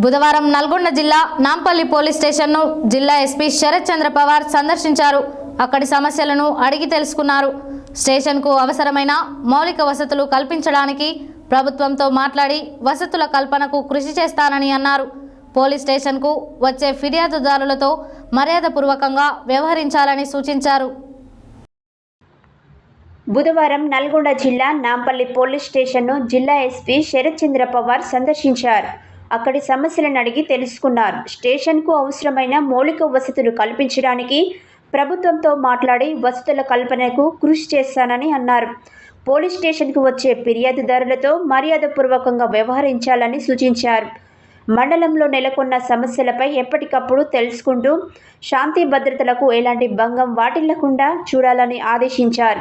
బుధవారం నల్గొండ జిల్లా నాంపల్లి పోలీస్ స్టేషన్ను జిల్లా ఎస్పీ శరత్ చంద్ర పవార్ సందర్శించారు. అక్కడి సమస్యలను అడిగి తెలుసుకున్నారు. స్టేషన్కు అవసరమైన మౌలిక వసతులు కల్పించడానికి ప్రభుత్వంతో మాట్లాడి వసతుల కల్పనకు కృషి చేస్తానని అన్నారు. పోలీస్ స్టేషన్కు వచ్చే ఫిర్యాదుదారులతో మర్యాదపూర్వకంగా వ్యవహరించాలని సూచించారు. బుధవారం నల్గొండ జిల్లా నాంపల్లి పోలీస్ స్టేషన్ను జిల్లా ఎస్పీ శరత్ చంద్ర పవార్ సందర్శించారు. అక్కడి సమస్యలను అడిగి తెలుసుకున్నారు. స్టేషన్కు అవసరమైన మౌలిక వసతులు కల్పించడానికి ప్రభుత్వంతో మాట్లాడి వసతుల కల్పనకు కృషి చేస్తానని అన్నారు. పోలీస్ స్టేషన్కు వచ్చే ఫిర్యాదుదారులతో మర్యాదపూర్వకంగా వ్యవహరించాలని సూచించారు. మండలంలో నెలకొన్న సమస్యలపై ఎప్పటికప్పుడు తెలుసుకుంటూ శాంతి భద్రతలకు ఎలాంటి భంగం వాటిల్లకుండా చూడాలని ఆదేశించారు.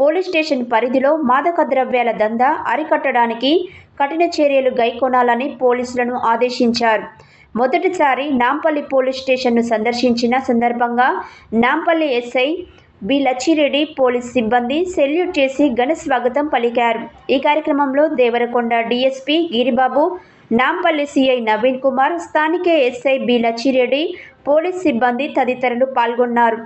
పోలీస్ స్టేషన్ పరిధిలో మాదక ద్రవ్యాల దందా అరికట్టడానికి కఠిన చర్యలు గైకొనాలని పోలీసులను ఆదేశించారు. మొదటిసారి నాంపల్లి పోలీస్ స్టేషన్ను సందర్శించిన సందర్భంగా Nampally SI B. Lachireddy police సిబ్బంది సెల్యూట్ చేసి ఘన స్వాగతం పలికారు. ఈ కార్యక్రమంలో దేవరకొండ డీఎస్పీ గిరిబాబు నాంపల్లి సిఐ నవీన్ కుమార్ స్థానిక ఎస్ఐ బి. లచ్చిరెడ్డి పోలీస్ సిబ్బంది తదితరులు పాల్గొన్నారు.